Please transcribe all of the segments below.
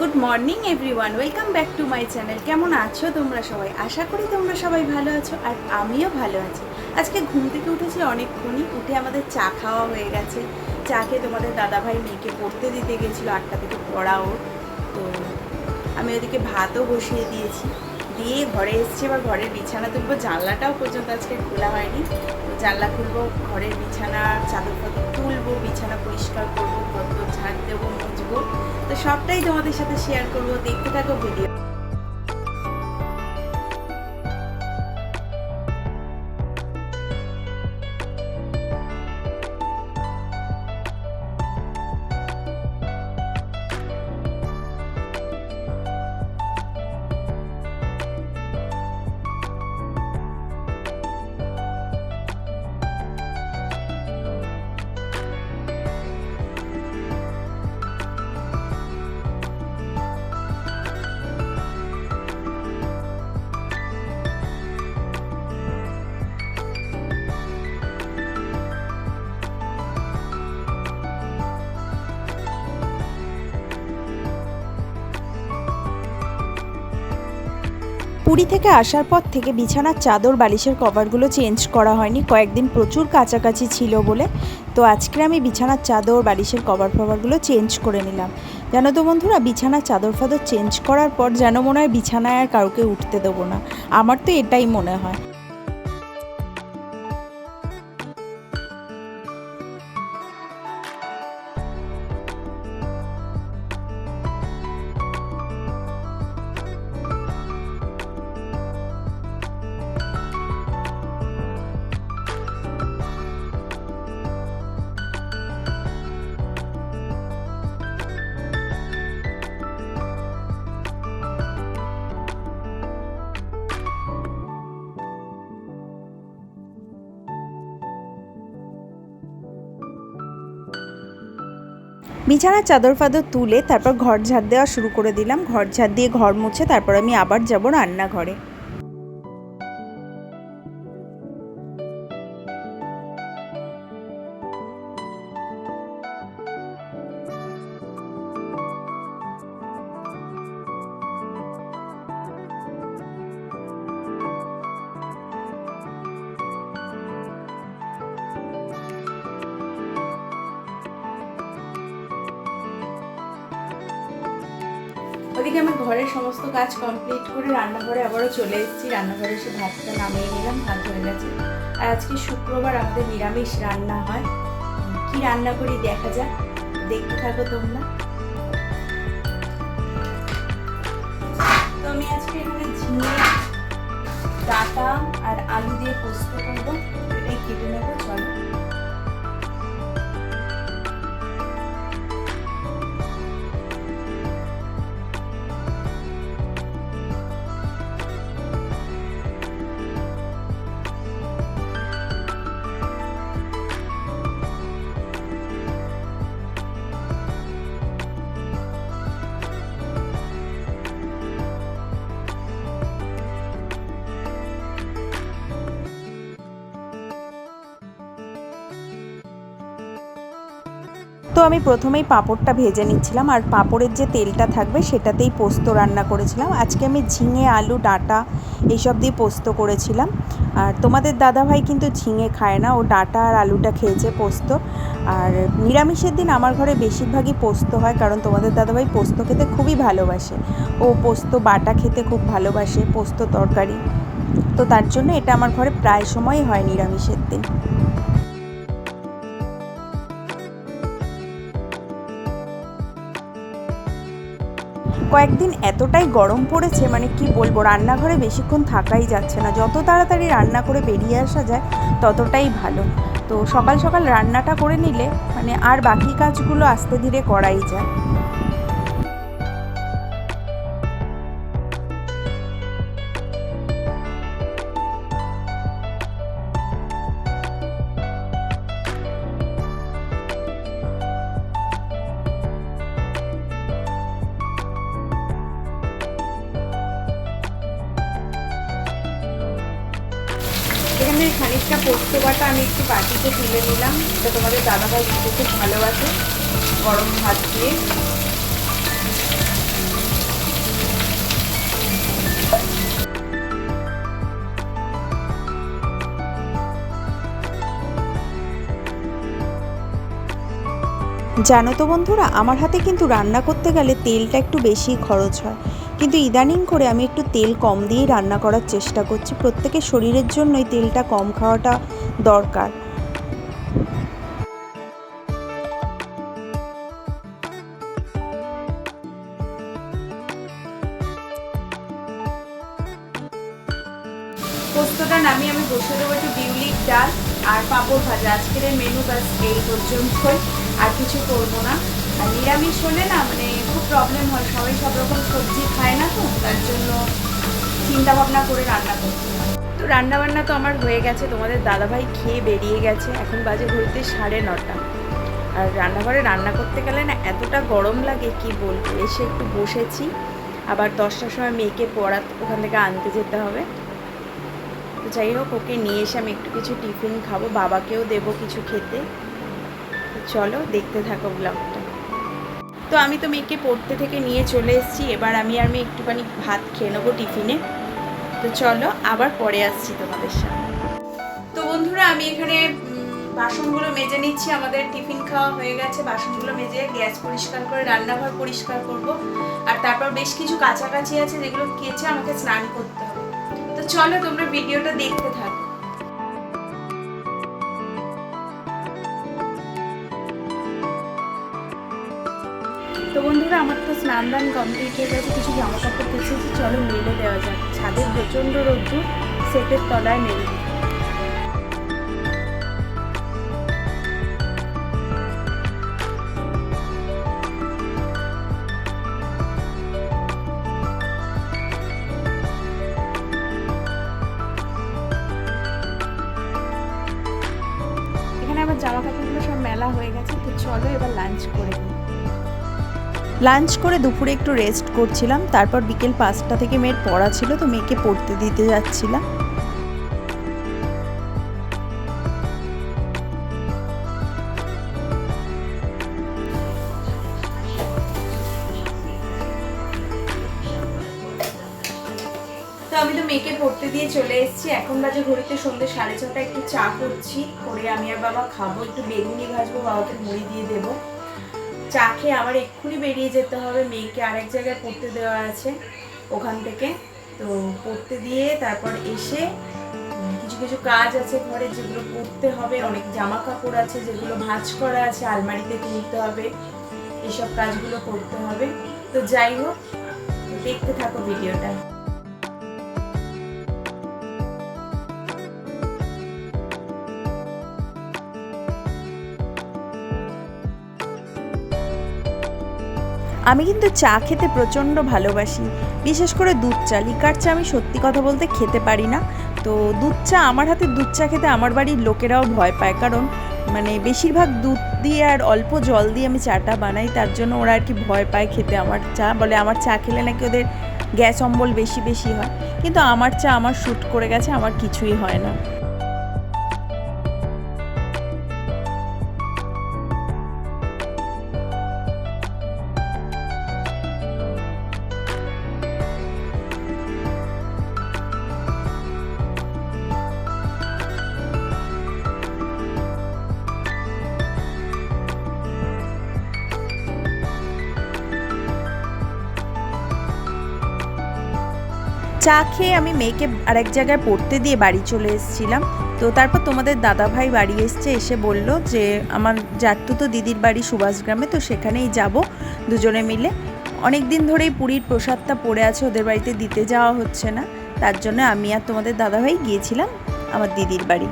Good morning everyone, welcome back to my channel. কেমন আছো তোমরা সবাই? আশা করি তোমরা সবাই ভালো আছো আর আমিও ভালো আছি। আজকে ঘুম থেকে উঠেছি অনেকক্ষণই, উঠে আমাদের চা খাওয়া হয়ে গেছে। চা খেয়ে তোমাদের দাদাভাই মেয়েকে পড়তে দিতে গেছিল, আটটা থেকে পড়াও। তো আমি ওদিকে ভাতও বসিয়ে দিয়েছি। দিয়ে ঘরে এসছি, এবার ঘরের বিছানা তুলবো। জানলাটাও পর্যন্ত আজকে খোলা হয়নি। জানলা খুলবো, ঘরের বিছানা চাদর ফাদর তুলবো, বিছানা পরিষ্কার করব কত ঝাড় দেবো, মুছবো। তো সবটাই তোমাদের সাথে শেয়ার করব। দেখতে থাকো ভিডিও পুরী থেকে আসার পর থেকে বিছানার চাদর, বালিশের কভারগুলো চেঞ্জ করা হয়নি। কয়েকদিন প্রচুর কাছাকাছি ছিল বলে। তো আজকে আমি বিছানার চাদর, বালিশের কভার, ফভারগুলো চেঞ্জ করে নিলাম। জানো তো বন্ধুরা, বিছানার চাদর, ফাদর চেঞ্জ করার পর যেন মনে হয় বিছানায় আর কাউকে উঠতে দেবো না। আমার তো এটাই মনে হয়। বিছানার চাদর ফাদর তুলে তারপর ঘর ঝাড় দেওয়া শুরু করে দিলাম। ঘর ঝাড় দিয়ে ঘর মুছে তারপর আমি আবার যাব রান্নাঘরে। ওদিকে আমার ঘরের সমস্ত কাজ কমপ্লিট করে রান্নাঘরে আবারও চলে এসেছি। রান্নাঘরে এসে ভাতটা নামিয়ে নিলাম, ভাত হয়ে গেছে। আর আজকে শুক্রবার আমাদের নিরামিষ রান্না হয়। কি রান্না করি দেখা যাক। দেখতে থাকো তোমরা। তো আমি আজকে এখানে ঝিঙে, ডাটা আর আলু দিয়ে পোস্ত করব। এটাই কেটে নেব, চলো। তো আমি প্রথমেই পাঁপড়টা ভেজে নিচ্ছিলাম আর পাঁপড়ের যে তেলটা থাকবে সেটাতেই পোস্ত রান্না করেছিলাম। আজকে আমি ঝিঙে, আলু, ডাটা এইসব দিয়ে পোস্ত করেছিলাম। আর তোমাদের দাদাভাই কিন্তু ঝিঙে খায় না, ও ডাটা আর আলুটা খেয়েছে পোস্ত। আর নিরামিষের দিন আমার ঘরে বেশিরভাগই পোস্ত হয় কারণ তোমাদের দাদাভাই পোস্ত খেতে খুবই ভালোবাসে। ও পোস্ত, বাটা খেতে খুব ভালোবাসে, পোস্ত তরকারি। তো তার জন্য এটা আমার ঘরে প্রায় সময়ই হয় নিরামিষের দিন। কয়েকদিন এতটাই গরম পড়েছে মানে কি বলব, রান্নাঘরে বেশিক্ষণ থাকাই যাচ্ছে না। যত তাড়াতাড়ি রান্না করে বেরিয়ে আসা যায়, ততটাই ভালো। তো সকাল সকাল রান্নাটা করে নিলে মানে আর বাকি কাজগুলো আস্তে ধীরে করাই যায়। একটা পোস্ত বাটা আমি একটু বাটিতে তুলে নিলাম। এটা তোমাদের দাদাভাই দিতে খুব ভালোবাসে, গরম ভাত দিয়ে। জানো তো বন্ধুরা, আমার হাতে কিন্তু রান্না করতে গেলে তেলটা একটু বেশি খরচ হয়। কিন্তু ইদানিং করে আমি একটু তেল কম দিয়েই রান্না করার চেষ্টা করছি। প্রত্যেকের শরীরের জন্যই তেলটা কম খাওয়াটা দরকার। পোস্তটা নামিয়ে আমি বসে দেবো একটু বিউলির ডাল আর পাঁপড় ভাজা। আজকের মেনু ব্যাস এই পর্যন্তই। আর কিছু করব না। আর নিরামিষ হলে না মানে প্রবলেম হয়, সবাই সব রকম সবজি খায় না তো, তার জন্য চিন্তা ভাবনা করে রান্না করতে তো রান্না বান্না তো আমার হয়ে গেছে, তোমাদের দাদাভাই খেয়ে বেরিয়ে গেছে, এখন বাজে ঘুরতে সাড়ে নটা। আর রান্নাঘরে রান্না করতে গেলে না এতটা গরম লাগে, কি বলব? এসে একটু বসেছি, আবার দশটার সময় মেয়েকে পড়া ওখান থেকে আনতে যেতে হবে। তো যাই হোক, ওকে নিয়ে এসে আমি একটু কিছু টিফিন খাব, বাবাকেও দেবো কিছু খেতে। চলো, দেখতে থাকো ব্লগটা তো আমি তো মেয়েকে পড়তে থেকে নিয়ে চলে এসেছি। এবার আমি আর মেয়ে একটুখানি ভাত খেয়ে নেব টিফিনে। তো চলো, আবার পরে আসছি তোমাদের সামনে। তো বন্ধুরা, আমি এখানে বাসনগুলো মেজে নিচ্ছি। আমাদের টিফিন খাওয়া হয়ে গেছে। বাসনগুলো মেজে গ্যাস পরিষ্কার করে, রান্নাঘর পরিষ্কার করব। আর তারপর বেশ কিছু কাছাকাছি আছে যেগুলো কেচে আমাকে স্নান করতে হবে। তো চলো, তোমরা ভিডিওটা দেখতে থাকো। তো বন্ধুরা, আমার তো স্নান দান কমপ্লিট হয়ে গেছে, কিছু জামা কাপড় কেচেছি চলো মেলে দেওয়া যাক। ছাদের প্রচণ্ড রোদ্দুর, সেটের তলায় মেলে জামা কাপড়গুলো সব মেলা হয়ে গেছে, তো চলো এবার লাঞ্চ করে নিই। লাঞ্চ করে দুপুরে একটু রেস্ট করছিলাম, তারপর বিকেল পাঁচটা থেকে মেয়ের পড়া ছিল, তো মেয়েকে পড়তে দিতে যাচ্ছিলাম। তো আমি তো মেয়েকে পড়তে দিয়ে চলে এসেছি। এখন বাজে ঘড়িতে সন্ধ্যে সাড়ে ছটা একটু চা করছি। করে আমি আর বাবা খাব, একটু বেগুনি ভাজবো, বাবাকে মুড়ি দিয়ে দেবো। চা খেয়ে আবার এক্ষুনি বেরিয়ে যেতে হবে। মেয়েকে আরেক জায়গায় পড়তে দেওয়া আছে ওখান থেকে। তো পড়তে দিয়ে তারপর এসে কিছু কিছু কাজ আছে ঘরে যেগুলো করতে হবে। অনেক জামা কাপড় আছে, যেগুলো ভাঁজ করা আছে, আলমারিতে তুলতে হবে। এসব কাজগুলো করতে হবে। তো যাই হোক, দেখতে থাকো ভিডিওটা। আমি কিন্তু চা খেতে প্রচণ্ড ভালোবাসি। বিশেষ করে দুধ চা। লিকার চা আমি সত্যি কথা বলতে খেতে পারি না। তো দুধ চা, আমার হাতে দুধ চা খেতে আমার বাড়ির লোকেরাও ভয় পায়। কারণ মানে বেশিরভাগ দুধ দিয়ে আর অল্প জল দিয়ে আমি চাটা বানাই, তার জন্য ওরা আর কি ভয় পায় খেতে আমার চা। বলে আমার চা খেলে নাকি ওদের গ্যাস অম্বল বেশি বেশি হয়। কিন্তু আমার চা আমার শ্যুট করে গেছে, আমার কিছুই হয় না। চা খেয়ে আমি মেয়েকে আরেক জায়গায় পড়তে দিয়ে বাড়ি চলে এসেছিলাম। তো তারপর তোমাদের দাদা ভাই বাড়ি এসছে, এসে বলল যে, আমার জাট্টু তো দিদির বাড়ি সুভাষগ্রামে তো সেখানেই যাব দুজনে মিলে। অনেক দিন ধরেই পুরীর প্রসাদটা পড়ে আছে, ওদের বাড়িতে দিতে যাওয়া হচ্ছে না। তার জন্য আমি আর তোমাদের দাদা ভাই গিয়েছিলাম আমার দিদির বাড়ি।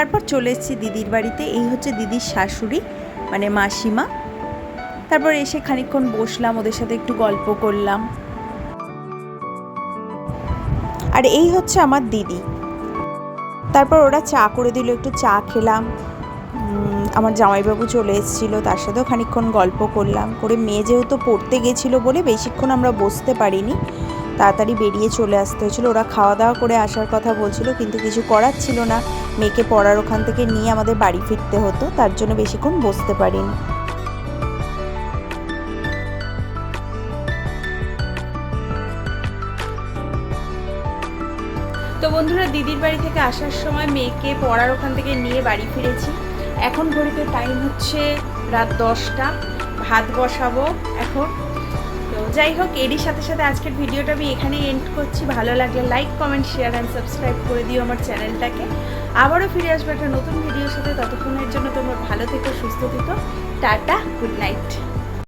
তারপর চলে এসেছি দিদির বাড়িতে। এই হচ্ছে দিদির শাশুড়ি মানে মাসিমা। তারপর এসে খানিকক্ষণ বসলাম, ওদের সাথে একটু গল্প করলাম। আর এই হচ্ছে আমার দিদি। তারপর ওরা চা করে দিল, একটু চা খেলাম। আমার জামাইবাবু চলে এসেছিল, তার সাথেও খানিকক্ষণ গল্প করলাম। করে মেয়ে যেহেতু পড়তে গেছিল বলে বেশিক্ষণ আমরা বসতে পারিনি। তাড়াতাড়ি বেরিয়ে চলে আসতে হয়েছিল। ওরা খাওয়া দাওয়া করে আসার কথা বলছিল, কিন্তু কিছু করার ছিল না। মেয়েকে পড়ার ওখান থেকে নিয়ে আমাদের বাড়ি ফিরতে হতো, তার জন্য বেশিক্ষণ বসতে পারিনি। তো বন্ধুরা, দিদির বাড়ি থেকে আসার সময় মেয়েকে পড়ার ওখান থেকে নিয়ে বাড়ি ফিরেছি। এখন ঘড়িতে টাইম হচ্ছে রাত দশটা। ভাত বসাবো এখন। যাই হোক, এরই সাথে সাথে আজকের ভিডিওটা আমি এখানেই এন্ড করছি। ভালো লাগলে like comment share and subscribe করে দিও আমার চ্যানেলটাকে। আবারও ফিরে আসব একটা নতুন ভিডিওর সাথে। ততক্ষণের জন্য তোমরা ভালো থেকো, সুস্থ থেকো। Tata good night